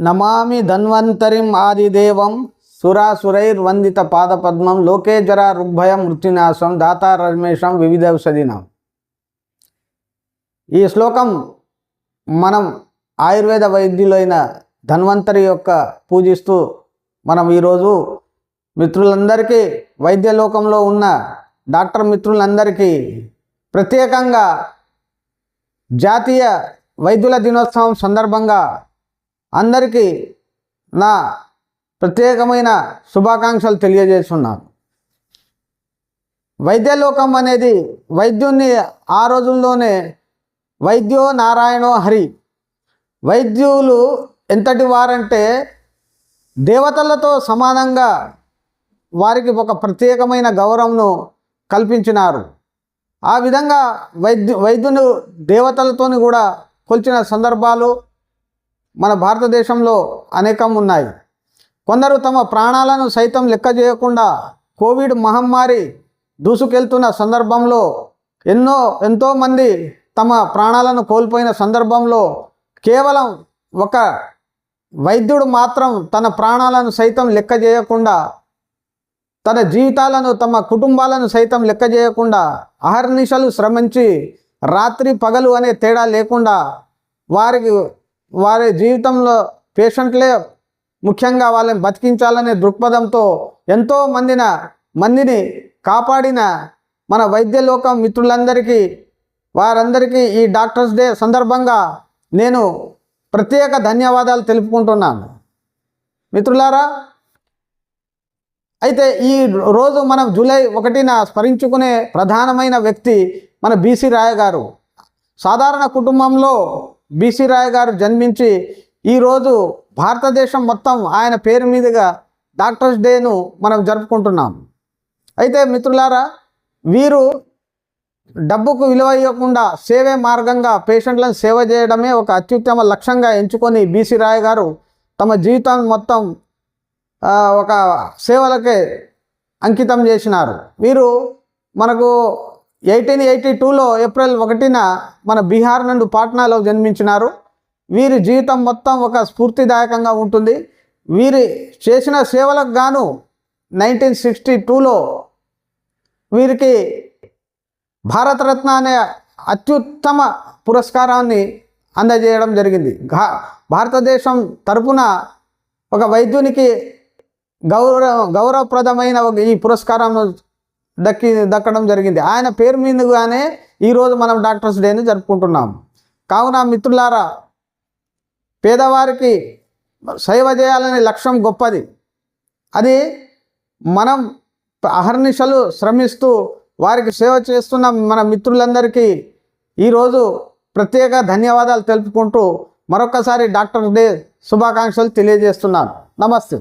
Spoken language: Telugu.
నమామి ధన్వంతరిం ఆదిదేవం సురాసురైర్వందిత పాదపద్మం లోకే రుగ్భయం మృత్యునాశం దాతా రమేశం వివిధ ఔషధినాం. ఈ శ్లోకం మనం ఆయుర్వేద వైద్యులైన ధన్వంతరి యొక్క పూజిస్తూ మనం ఈరోజు మిత్రులందరికీ వైద్య లోకంలో ఉన్న డాక్టర్ మిత్రులందరికీ ప్రత్యేకంగా జాతీయ వైద్యుల దినోత్సవం సందర్భంగా అందరికీ నా ప్రత్యేకమైన శుభాకాంక్షలు తెలియజేస్తున్నాను. వైద్యలోకం అనేది వైద్యుణ్ణి ఆ రోజుల్లోనే వైద్యో నారాయణో హరి. వైద్యులు ఎంతటి వారంటే దేవతలతో సమానంగా వారికి ఒక ప్రత్యేకమైన గౌరవంను కల్పించినారు. ఆ విధంగా వైద్యు వైద్యుని దేవతలతోని కూడా కొలిచిన సందర్భాలు మన భారతదేశంలో అనేకం ఉన్నాయి. కొందరు తమ ప్రాణాలను సైతం లెక్క చేయకుండా కోవిడ్ మహమ్మారి దూసుకెళ్తున్న సందర్భంలో ఎన్నో ఎంతోమంది తమ ప్రాణాలను కోల్పోయిన సందర్భంలో కేవలం ఒక వైద్యుడు మాత్రం తన ప్రాణాలను సైతం లెక్క చేయకుండా తన జీవితాలను తమ కుటుంబాలను సైతం లెక్క చేయకుండా అహర్నిశలు శ్రమించి రాత్రి పగలు అనే తేడా లేకుండా వారికి వారి జీవితంలో పేషెంట్లే ముఖ్యంగా వాళ్ళని బతికించాలనే దృక్పథంతో ఎంతో మందిన మందిని కాపాడిన మన వైద్య లోకం మిత్రులందరికీ వారందరికీ ఈ డాక్టర్స్ డే సందర్భంగా నేను ప్రత్యేక ధన్యవాదాలు తెలుపుకుంటున్నాను. మిత్రులారా అయితే ఈ రోజు మనం జూలై ఒకటిన స్మరించుకునే ప్రధానమైన వ్యక్తి మన బీసీ రాయ గారు సాధారణ కుటుంబంలో బీసీ రాయ్ గారు జన్మించి ఈరోజు భారతదేశం మొత్తం ఆయన పేరు మీదుగా డాక్టర్స్ డేను మనం జరుపుకుంటున్నాం. అయితే మిత్రులారా వీరు డబ్బుకు విలువ ఇవ్వకుండా సేవే మార్గంగా పేషెంట్లను సేవ చేయడమే ఒక అత్యుత్తమ లక్ష్యంగా ఎంచుకొని బీసీ రాయ్ గారు తమ జీవితం మొత్తం ఒక సేవలకే అంకితం చేసినారు. వీరు మనకు ఎయిటీన్ ఎయిటీ టూలో ఏప్రిల్ ఒకటిన మన బీహార్ నుండి పాట్నాలో జన్మించినారు. వీరి జీవితం మొత్తం ఒక స్ఫూర్తిదాయకంగా ఉంటుంది. వీరి చేసిన సేవలకు గాను నైన్టీన్ సిక్స్టీ టూలో వీరికి భారతరత్న అనే అత్యుత్తమ పురస్కారాన్ని అందజేయడం జరిగింది. ఘా భారతదేశం తరపున ఒక వైద్యునికి గౌరవ గౌరవప్రదమైన ఒక ఈ పురస్కారం దక్కి దక్కడం జరిగింది. ఆయన పేరు మీదుగానే ఈరోజు మనం డాక్టర్స్ డేని జరుపుకుంటున్నాం. కావున మిత్రులారా పేదవారికి సేవ చేయాలనే లక్ష్యం గొప్పది. అది మనం అహర్నిశలు శ్రమిస్తూ వారికి సేవ చేస్తున్న మన మిత్రులందరికీ ఈరోజు ప్రత్యేక ధన్యవాదాలు తెలుపుకుంటూ మరొకసారి డాక్టర్ డే శుభాకాంక్షలు తెలియజేస్తున్నాను. నమస్తే.